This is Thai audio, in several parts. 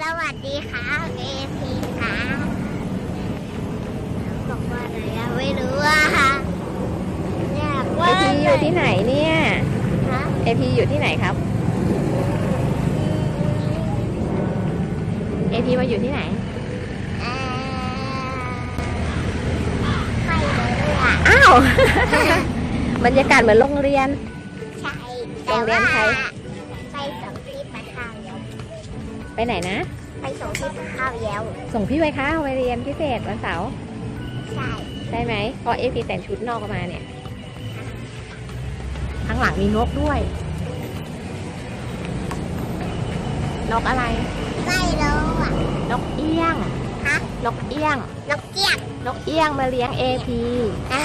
สวัสดีค่ะเอพีค่ะบอกว่าอะไรอะไม่รู้อะอยากเอว่าพีอยู่ที่ไหนเนี่ยฮะเอพีอยู่ที่ไหนครับเอพีมาอยู่ที่ไหนเอ่อไม่รู้อะอ้าว บรรยากาศเหมือนโรงเรียน ใช่โรงเรียนใครไป ไปไหนนะ ไปส่งที่ปะข้าวเย้วส่งพี่ไว้ค้าไปเรียนพิเศษวันเสาร์ใช่ใช่ไหมเพราะเอพีแต่งชุดนอกมาเนี่ยข้างหลังมีนกด้วย นกอะไรไม่รู้อะนกเอี้ยงฮะนกเอี้ยงนกเจี๊ยบนกเอี้ยงมาเลี้ยงเอพีอ่า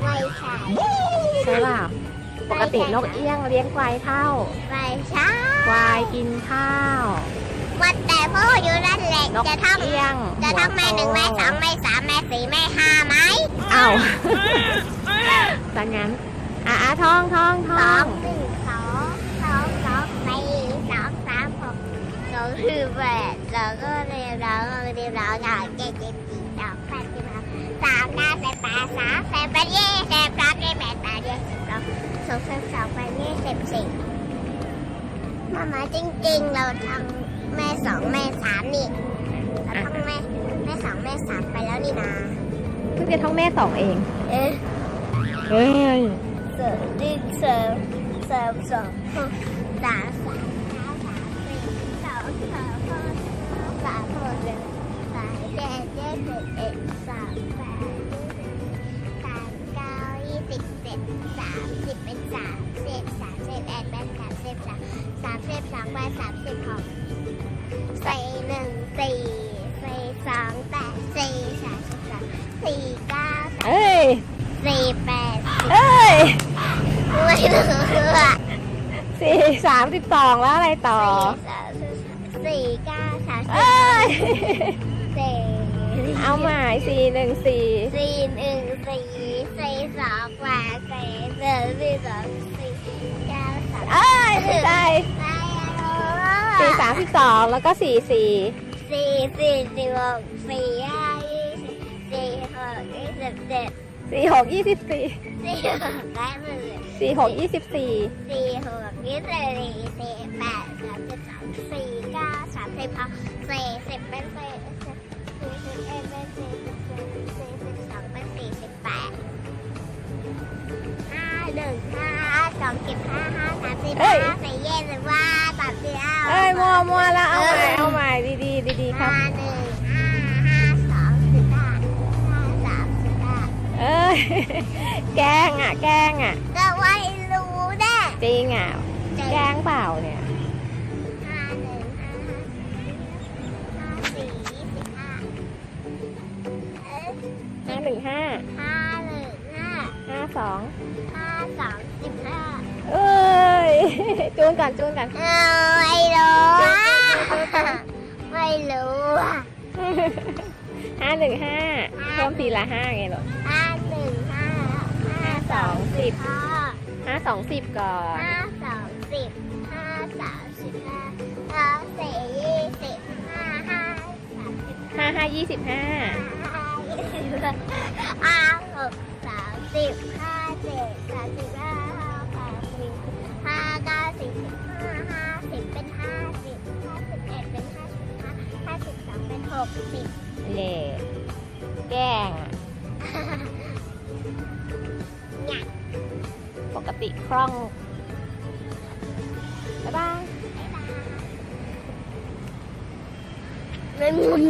ไม่ใช่ใช่เปล่า ปกตินกเอี้ยงเลี้ยงควายเท่าไม่ใช่ควายกินข้าววันแต่พ่ออยู่นั่นแหละนกจะท่องเอี้ยงจะท่องแม่หนึ่งแม่สองแม่สามแม่สี่แม่ห้าไหมเอ้าสังงั้นอะอะท่องท่องสท่อองงหนึ่งสองสองสองสี่สองสามหกสองคือแปดสองก็เรียนร้องเรียนร้องอะเจ็ดเจ็ดสี่สองแปดสิบห้าสามห้าแปดแปดสามแปดแปดยี่สิบสามยี่สิบแปดแปดยี่สิบสองสองสิบสองแปดยี่สิบสี่ มามาจริงๆ เราทำแม่สองแม่สามนี่เราทำแม่แม่สองแม่สามไปแล้วนี่นะเพิ่งจะท่องแม่สองเอง เอ๊ะเฮ้ยเสริมดึงเสริมเสริมสองหกสามสามสามสาม สามสิบหกสี่หนึ่งสี่สี่สองแปดสี่สามสิบสามสี่เก้าเอ้ยสี่แปดเอ้ยไม่รู้อะสี่สามสิบสองแล้วอะไรต่อสี่สามสี่เก้าสามสิบเอ้ยสี่เอาใหม่สี่หนึ่งสี่สี่หนึ่งสี่สี่สองแปดสี่หนึ่งสี่สองสี่ สี่สามสิบสองแล้วก็สี่สี่สี่สี่สิบหกสี่ห้ายี่สิบสี่หกยี่สิบเจ็ดสี่หกยี่สิบสี่สี่หกได้หมดเลยสี่หกยี่สิบสี่สี่หกยี่สิบสี่สี่แปดสามสิบสองสี่เก้าสามสิบหกสี่สิบเป็นสี่สี่สิบเอ็ดเป็นสี่สิบสี่สี่สิบสองเป็นสี่สิบแปดห้าหนึ่งห้าสองสิบห้าห้าสามสิบห้าสี่ยี่สิบว่าสามสิบห้าเอ้ย มัวมัวแล้วเอาใหม่เอาใหม่ดีดีดีดีๆครับห้าหนึ่งห้าห้าสองสิบห้าห้าสามสิบห้าเอ้ยแกล้งอะ แกล้งอะก็ไว้รู้แน่จริงอะเจ็ดแกล้งเปล่าเนี่ยห้าหนึ่งห้าห้าสี่ยี่สิบห้าเอ๊ะห้าหนึ่งห้าห้าหนึ่งห้าห้าสองห้าสองสิบห้าเอ้ย จูนก่อนจูนก่อนเออไม่รู้อะไม่รู้อะห้าหนึ่งห้าเพิ่มทีละห้าไงหรอห้าหนึ่งห้าห้าสองสิบห้าห้าสองสิบก่อนห้าสองสิบห้าสามสิบห้าห้าสี่ยี่สิบห้าห้าสามสิบห้าห้ายี่สิบห้าห้ายี่สิบห้าหกสามสิบห้าเจ็ดสามสิบห้า กสิบเย่แกล้งอะเนี่ยปกติคล่อง บ๊ายบาย ไม่มุน